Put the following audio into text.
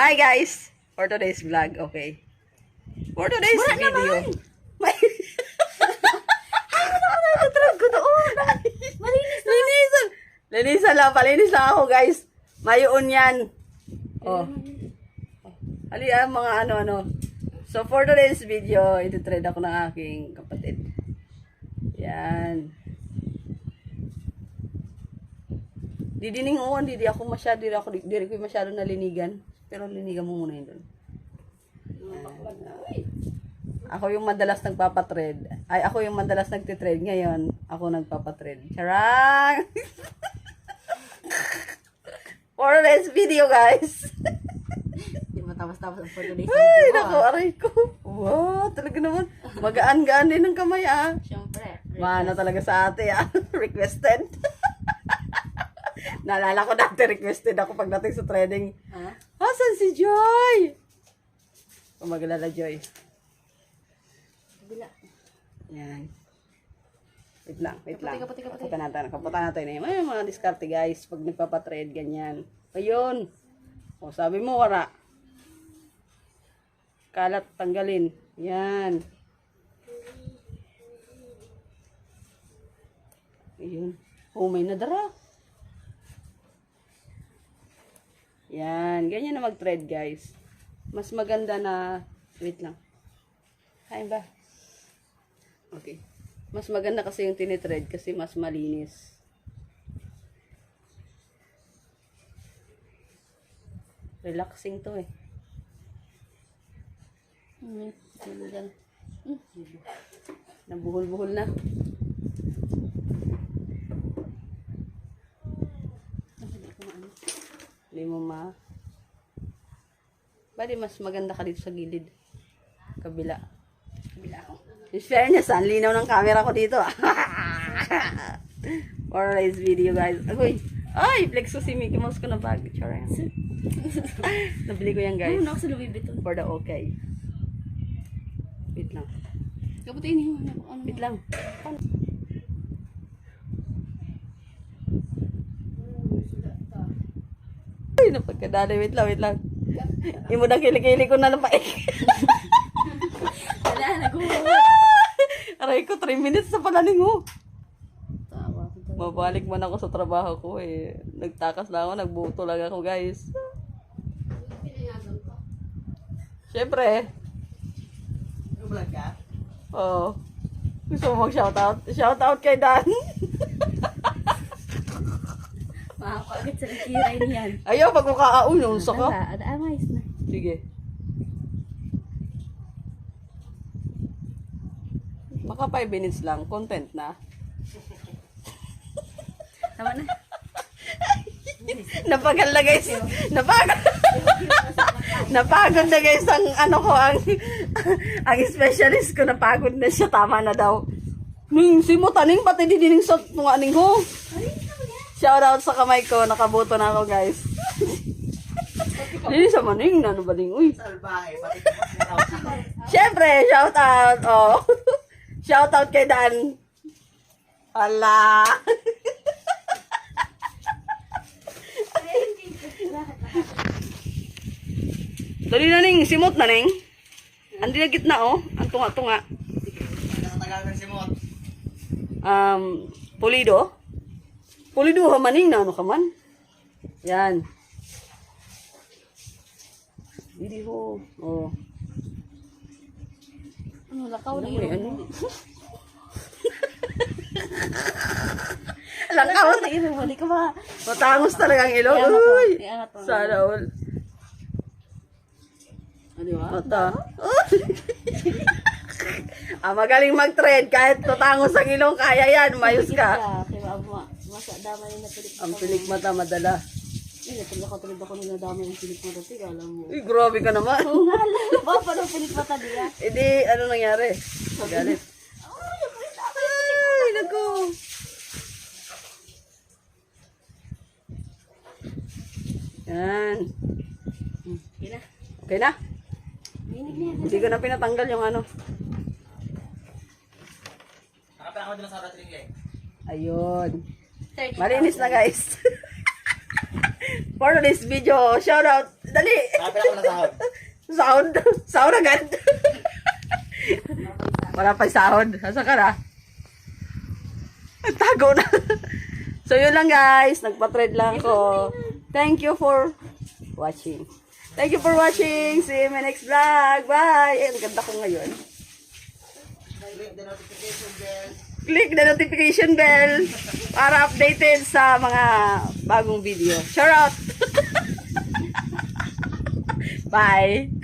Hi guys! For today's vlog, okay. For today's Wala video. naman! Natrag ko doon. Malinis na. Linisan! Linisan lang, palinis lang ako guys. Mayroon yan. Oh. Ali ah, mga ano-ano. So for today's video, ititrade ako ng aking kapatid. Yan. Didining uwan, di, di ako masyado, di ako, di, di ko masyado nalinigan. Pero linigan mo muna yun doon. Ako yung madalas nagpapatrade. Ay, ako yung madalas nagtitrade. Ngayon, ako nagpapatrade. Charang! For this video, guys. Hindi mo tapos-tapos ang photo days. Ay, naku, aray ko. Wow, talaga naman. Magaan-gaan din ng kamay, ah. Siyempre. Mana talaga sa ate, ah. Requested. Naalala ko dati, requested ako pagdating sa trading. Ha? Asan si Joy? Kung maglala, Joy. Bila. Yan. Wait lang, wait lang. Kaputi, kaputi. Kaputan natin, kaputan natin. Eh. May mga diskarte guys, pag nagpapatrade, ganyan. Ayun. O, sabi mo, wala. Kalat, tanggalin. Yan. Ayun. Oh, may nadara. Yan. Ganyan na mag-trade, guys. Mas maganda na... Wait lang. Kain ba? Okay. Mas maganda kasi yung tinitrade kasi mas malinis. Relaxing to eh. Dyan? Nabuhol-buhol na. Hindi ko maano. Hindi mo ma... Bali, mas maganda ka dito sa gilid. Kabila. Bila ako. In fairness, ang linaw ng camera ko dito. For today's video, guys. Agoy! Ay, flex ko si Mickey Mouse ko na bag. Charang. Nabili ko yan, guys. Ano ako sa Louis Vuitton. For the okay. Wait lang. Ini mo. Ano? Wait lang. Ay, napagkadali. Wait lang, wait lang. Imo na kilikili ko na napaik. Wala. Nag-uwa. Aray ko, 3 minutes na pala ningo. Mabalik man ako sa trabaho ko eh. Nagtakas lang ako, nagbuto lang ako guys. Siyempre. Vlog ka? Oo. Gusto mo mag-shoutout? Shoutout kay Dan. Makakagad sa kiray niyan. Ayaw, pag makaaunong sa ka. Ada amayos na. Sige. Maka 5 minutes lang, content na. Tama na. Napagal na guys. Napagod. napagod na guys ang ano ko ang ang specialist ko napagod na siya tama na daw. Ning si mo taning pati di dining sa tunga ning ho. Shout out sa kamay ko, nakaboto na ako guys. Dili sa maning na ano ba ding uy. Salbahe. Syempre, shout out. Oh. shout out kay Dan. Hala. Dali na ning, simot na ning. Andi na gitna oh, ang tunga-tunga. Nasa tagal ng simot. Um, pulido. Pulido ha maning na ano ka man. Yan. Hindi ho. Oh. Ano, lakaw na Ano yun. ano? Lakaw. na yun. Wali ka ba? Matangos talaga ang ilong. Uy! Sana all. Ano ba? Mata. ah, magaling mag-trade. Kahit tutangos ang ilong, kaya yan. Mayos ka. Kaya abo. Masa dama yung napilit. Ang pilik mata madala. Eh, natuloy ako tulad ako nila dami yung pilit mata. Tiga, alam mo. Uy, grabe ka naman. Oo nga, lalo ba? Paano pilit mata nila? E di, ano nangyari? Galit. Ay, naku. Yan. Yun na. Okay na? Na. Hindi ko na pinatanggal yung ano. Nakapila ako din sa oras ring eh. Ayun. 30,000. Malinis na guys. For this video, shout out Dali. Nakapila ako sahod. Sound. Sound agad. Wala pa sound. Asa ka na? Tago na. so yun lang guys. Nagpa-thread lang ko. Thank you for watching. Thank you for watching. See you in my next vlog. Bye. Ang ganda ko ngayon. Click the notification bell. Click the notification bell para updated sa mga bagong video. Shout out! Bye!